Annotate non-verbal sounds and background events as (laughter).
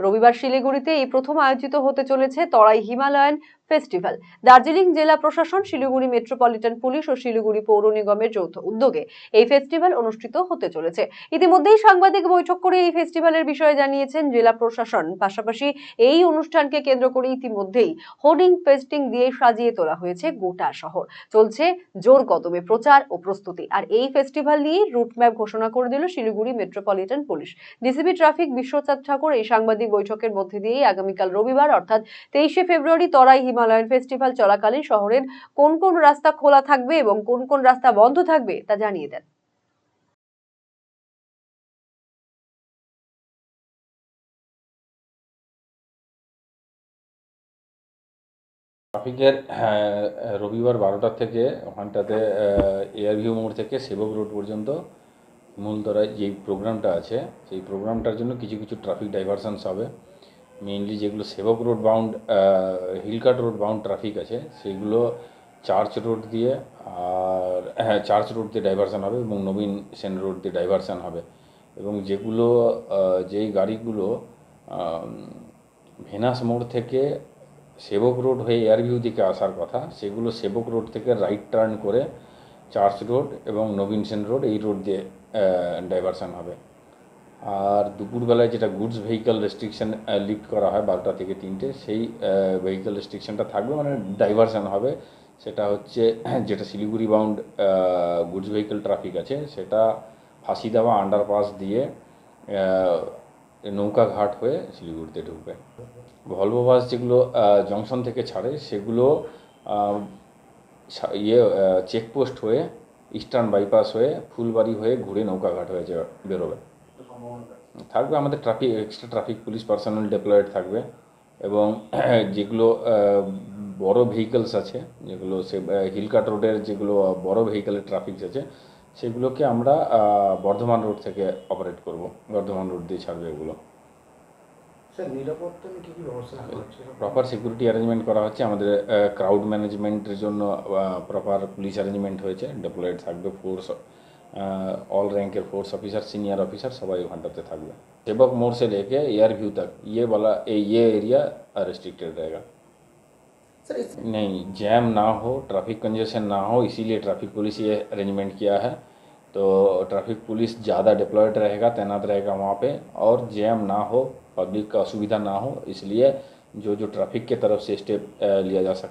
রবিবার শিলিগুড়িতে এই প্রথম আয়োজিত হতে চলেছে তরাই হিমালয়ান ফেস্টিভ্যাল। দার্জিলিং জেলা প্রশাসন, শিলিগুড়ি মেট্রোপলিটন পুলিশ ও শিলিগুড়ি পৌর নিগমের যৌথ উদ্যোগে এই ফেস্টিভ্যাল অনুষ্ঠিত হতে চলেছে। ইতিমধ্যেই সাংবাদিক বৈঠক করে এই ফেস্টিভ্যালের বিষয়ে জানিয়েছেন জেলা প্রশাসন। পাশাপাশি এই অনুষ্ঠানকে কেন্দ্র করে ইতিমধ্যেই হোর্ডিং, পেস্টিং দিয়ে সাজিয়ে তোলা হয়েছে গোটা শহর। চলছে জোর কদমে প্রচার ও প্রস্তুতি। আর এই ফেস্টিভ্যাল নিয়ে রুটম্যাপ ঘোষণা করে দিল Siliguri metropolitan police. DCP traffic Bishwachand Thakur এই সাংবাদিক বৈঠকের মধ্যে দিয়েই আগামীকাল রবিবার, অর্থাৎ তেইশে ফেব্রুয়ারি, তরাই হিমালয়ান ফেস্টিভ্যাল চলাকালীন শহরের কোন কোন রাস্তা খোলা থাকবে এবং কোন কোন রাস্তা বন্ধ থাকবে তা জানিয়ে দেন। ট্রাফিকের রবিবার বারোটার থেকে ওখানটাতে এয়ারভিউ মোড় থেকে সেবক রোড পর্যন্ত মূলতরায় যে প্রোগ্রামটা আছে, সেই প্রোগ্রামটার জন্য কিছু কিছু ট্রাফিক ডাইভারশনস হবে। মেইনলি যেগুলো Sevoke road bound Hillcart road bound traffic আছে সেইগুলো চার্চ রোড দিয়ে আর হ্যাঁ চার্চ রোড দিয়ে ডাইভারশন হবে এবং নবীন সেন রোড দিয়ে ডাইভারশন হবে। এবং যেগুলো যেই গাড়িগুলো ভেনাস মোড় থেকে সেবক রোড হয়ে এয়ারভিউ দিকে আসার কথা, সেগুলো সেবক রোড থেকে রাইট টার্ন করে চার্চ রোড এবং নবীন সেন রোড এই রোড দিয়ে ডাইভারশন হবে। আর দুপুরবেলায় যেটা গুডস ভেহিক্যাল রেস্ট্রিকশন লিফট করা হয় বারোটা থেকে তিনটে, সেই ভেহিক্যাল রেস্ট্রিকশনটা থাকবে মানে ডাইভারশন হবে। সেটা হচ্ছে, (clears throat) যেটা Siliguri bound goods vehicle traffic আছে, সেটা ফাঁসিদাবা আন্ডারপাস দিয়ে নৌকা ঘাট হয়ে শিলিগুড়িতে ঢুকবে। ভলভো বাস যেগুলো জংশন থেকে ছাড়ে, সেগুলো ইয়ে চেকপোস্ট হয়ে ইস্টার্ন বাইপাস হয়ে, ফুলবাড়ি হয়ে ঘুরে নৌকাঘাট হয়ে বেরোবে। থাকবে আমাদের traffic extra traffic police personnel deployed থাকবে এবং (clears throat) যেগুলো বড় ভেহিকলস আছে যেগুলো সে হিলকাট রোডের যেগুলো বড় ভেহিকলের ট্রাফিক আছে সেগুলোকে আমরা বর্ধমান রোড থেকে অপারেট করব। বর্ধমান রোড দিয়ে ছাড়বে এগুলো। প্রপার সিকিউরিটি অ্যারেঞ্জমেন্ট করা হচ্ছে। আমাদের ক্রাউড ম্যানেজমেন্টের জন্য প্রপার পুলিশ অ্যারেঞ্জমেন্ট হয়েছে। ডেপ্লয়েড থাকবে ফোর্স অল র্যাঙ্কের ফোর্স অফিসার সিনিয়র অফিসার সবাই ওখানটাতে থাকবে সেবক মোড় সে লেকে এয়ারভিউ তক ইয়ে বলা ইয়ে এরিয়া রেস্ট্রিক্টেড रहेगा। नहीं जैम ना हो ट्रैफ़िक कंजेशन ना हो इसीलिए ट्रैफ़िक पुलिस ये अरेंजमेंट किया है। तो ट्रैफ़िक पुलिस ज़्यादा डिप्लॉयड रहेगा तैनात रहेगा वहाँ पे और जैम ना हो पब्लिक का असुविधा ना हो इसलिए जो जो ट्रैफ़िक के तरफ़ से स्टेप लिया जा सकता है।